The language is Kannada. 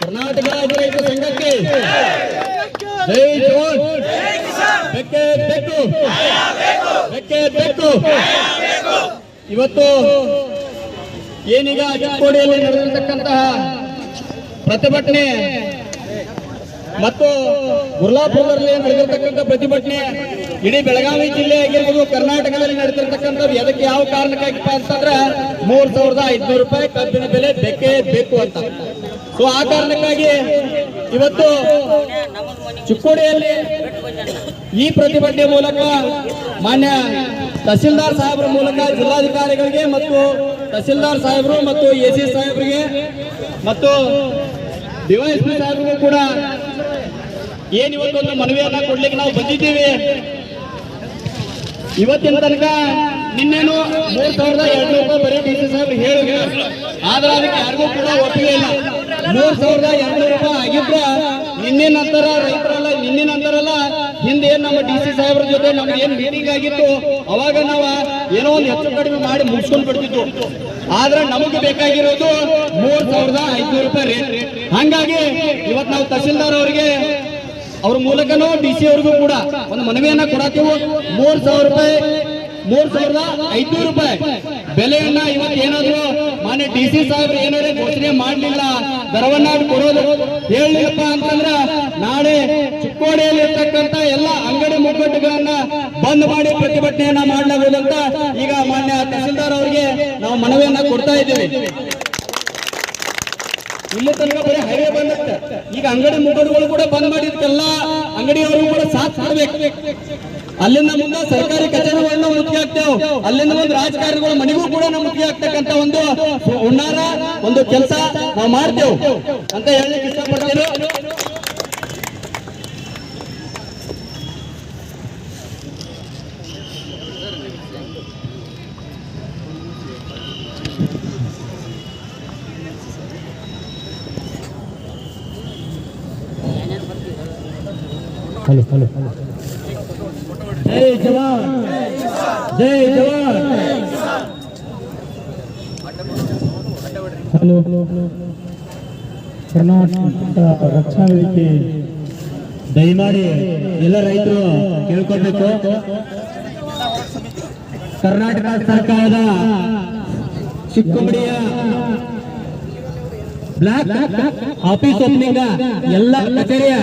ಕರ್ನಾಟಕ ರೈತ ಸಂಘಕ್ಕೆ ಜೈ ಜವಾನ್. ಬೆಕ್ಕೆ ಬೆಕ್ಕು. ಬೆಕ್ಕೆ ಬೆಕ್ಕು. ಇವತ್ತು ಏನೀಗ ಅಜಿಕೋಡಿಯಲ್ಲಿ ನಡೆದಿರತಕ್ಕಂತಹ ಪ್ರತಿಭಟನೆ ಮತ್ತು ಗುರ್ಲಾಪುರದಲ್ಲಿ ನಡೆದಿರತಕ್ಕಂಥ ಪ್ರತಿಭಟನೆ ಇಡೀ ಬೆಳಗಾವಿ ಜಿಲ್ಲೆ ಆಗಿರ್ಬೋದು, ಕರ್ನಾಟಕದಲ್ಲಿ ನಡೆದಿರ್ತಕ್ಕಂಥದ್ದು ಎದಕ್ಕೆ ಯಾವ ಕಾರಣಕ್ಕಾಗಿಪ್ಪ ಅಂತಂದ್ರೆ ಮೂರ್ ಸಾವಿರದ ಐದ್ನೂರು ರೂಪಾಯಿ ಕಬ್ಬಿನ ಬೆಲೆ ಬೇಕೇ ಬೇಕು ಅಂತ. ಸೊ ಆ ಕಾರಣಕ್ಕಾಗಿ ಇವತ್ತು ಚಿಕ್ಕೋಡಿಯಲ್ಲಿ ಈ ಪ್ರತಿಭಟನೆ ಮೂಲಕ ಮಾನ್ಯ ತಹಸೀಲ್ದಾರ್ ಸಾಹೇಬ್ರ ಮೂಲಕ ಜಿಲ್ಲಾಧಿಕಾರಿಗಳಿಗೆ ಮತ್ತು ತಹಸೀಲ್ದಾರ್ ಸಾಹೇಬರು ಮತ್ತು ಎ ಸಿ ಸಾಹೇಬರಿಗೆ ಮತ್ತು ಡಿವೈಎಸ್ಪಿ ಸಾಹೇಬರಿಗೂ ಕೂಡ ಏನಿವತ್ತು ಇವತ್ತೊಂದು ಮನವಿಯನ್ನ ಕೊಡ್ಲಿಕ್ಕೆ ನಾವು ಬಂದಿದ್ದೀವಿ. ಇವತ್ತಿನ ತನಕ ನಿನ್ನೇನು ಮೂರ್ ಸಾವಿರದ ಎರಡು ರೂಪಾಯಿ ಬರೀ ಡಿ ಸಿ ಸಾಹೇಬ್ರು ಹೇಳಿದ್ರು. ಆದ್ರೆ ಅದಕ್ಕೆ ಯಾರಿಗೂ ಕೂಡ ಒಪ್ಪಿಗೆ ಇಲ್ಲ. ಮೂರ್ ಸಾವಿರದ ಎರಡು ರೂಪಾಯಿ ಆಗಿದ್ರ ನಿನ್ನೆ ನಂತರ ರೈತರೆಲ್ಲ, ನಿನ್ನೆ ನಂತರಲ್ಲ ಹಿಂದೆ ಏನ್ ನಮ್ಮ ಡಿ ಸಿ ಸಾಹೇಬ್ರ ಜೊತೆ ನಮ್ಗೆ ಏನ್ ಮೀಟಿಂಗ್ ಆಗಿತ್ತು, ಅವಾಗ ನಾವು ಏನೋ ಒಂದು ಹೆಚ್ಚು ಕಡಿಮೆ ಮಾಡಿ ಮುಗಿಸ್ಕೊಂಡ್ ಬಿಡ್ತಿತ್ತು ಆದ್ರೆ ನಮಗೆ ಬೇಕಾಗಿರೋದು ಮೂರ್ ಸಾವಿರದ ಐದ್ನೂರು ರೂಪಾಯಿ ರೇಟ್ ಹಂಗಾಗಿ ಇವತ್ತು ನಾವು ತಹಸೀಲ್ದಾರ್ ಅವರಿಗೆ ಅವ್ರ ಮೂಲಕನೂ ಡಿ ಸಿ ಅವ್ರಿಗೂ ಕೂಡ ಒಂದು ಮನವಿಯನ್ನ ಕೊಡತ್ತೀವಿ ಮೂರ್ ಸಾವಿರ ರೂಪಾಯಿ, ಮೂರ್ ಸಾವಿರದ ಐದ್ನೂರು ರೂಪಾಯಿ ಬೆಲೆಯನ್ನ ಇವತ್ತು ಏನಾದ್ರು ಮಾನ್ಯ ಡಿ ಸಿ ಸಾಹೇಬ್ರು ಏನಾದ್ರು ಘೋಷಣೆ ಮಾಡ್ಲಿಲ್ಲ, ದರವನ್ನ ಕೊಡೋದು ಹೇಳಿಲ್ಲಪ್ಪ ಅಂತಂದ್ರ ನಾಳೆ ಚಿಕ್ಕೋಡಿಯಲ್ಲಿ ಇರ್ತಕ್ಕಂತ ಎಲ್ಲ ಅಂಗಡಿ ಮುಗ್ಗಟ್ಟುಗಳನ್ನ ಬಂದ್ ಮಾಡಿ ಪ್ರತಿಭಟನೆಯನ್ನ ಮಾಡಲಾಗುವುದಂತ ಈಗ ಮಾನ್ಯ ತಹಸೀಲ್ದಾರ್ ಅವರಿಗೆ ನಾವು ಮನವಿಯನ್ನ ಕೊಡ್ತಾ ಇದ್ದೀವಿ. ಇಲ್ಲಿ ತನಕ ಬರೀ ಹೈವೇ ಬಂದ ಈಗ ಅಂಗಡಿ ಮುಗ್ಗಡುಗಳು ಕೂಡ ಬಂದ್ ಮಾಡಿದ್ಕೆಲ್ಲ ಅಂಗಡಿಯವರು ಕೂಡ ಸಾಥ್ ಕೊಡ್ಬೇಕು. ಅಲ್ಲಿಂದ ಮುಂದೆ ಸರ್ಕಾರಿ ಕಚೇರಿಗಳನ್ನ ಮುಖ್ಯ ಆಗ್ತೇವೆ ಅಲ್ಲಿಂದ ಒಂದು ರಾಜಕಾರಣಿಗಳ ಮನೆಗೂ ಕೂಡ ನಾವು ಮುಖ್ಯ ಆಗ್ತಕ್ಕಂತ ಒಂದು ಹುನ್ನಾರ ಒಂದು ಕೆಲಸ ನಾವು ಮಾಡ್ತೇವೆ. ಅಂತ ಹೇಳಿ ಹಲೋ ಹಲೋ. ಜೈ ಜವಾನ್ ಜೈ ಜವಾನ್. ಹಲೋ. ಕರ್ನಾಟಕ ರಕ್ಷಣಾ ವೇದಿಕೆ ದಯಮಾಡಿ ಎಲ್ಲ ರೈತರು ಕೇಳ್ಕೊಳ್ಬೇಕು. ಕರ್ನಾಟಕ ಸರ್ಕಾರದ ಚಿಕ್ಕಮಡಿಯ ಬ್ಲಾಕ್ ಆಫೀಸ್ ಓಪನಿಂಗ್ ಎಲ್ಲ ಕಚೇರಿಯ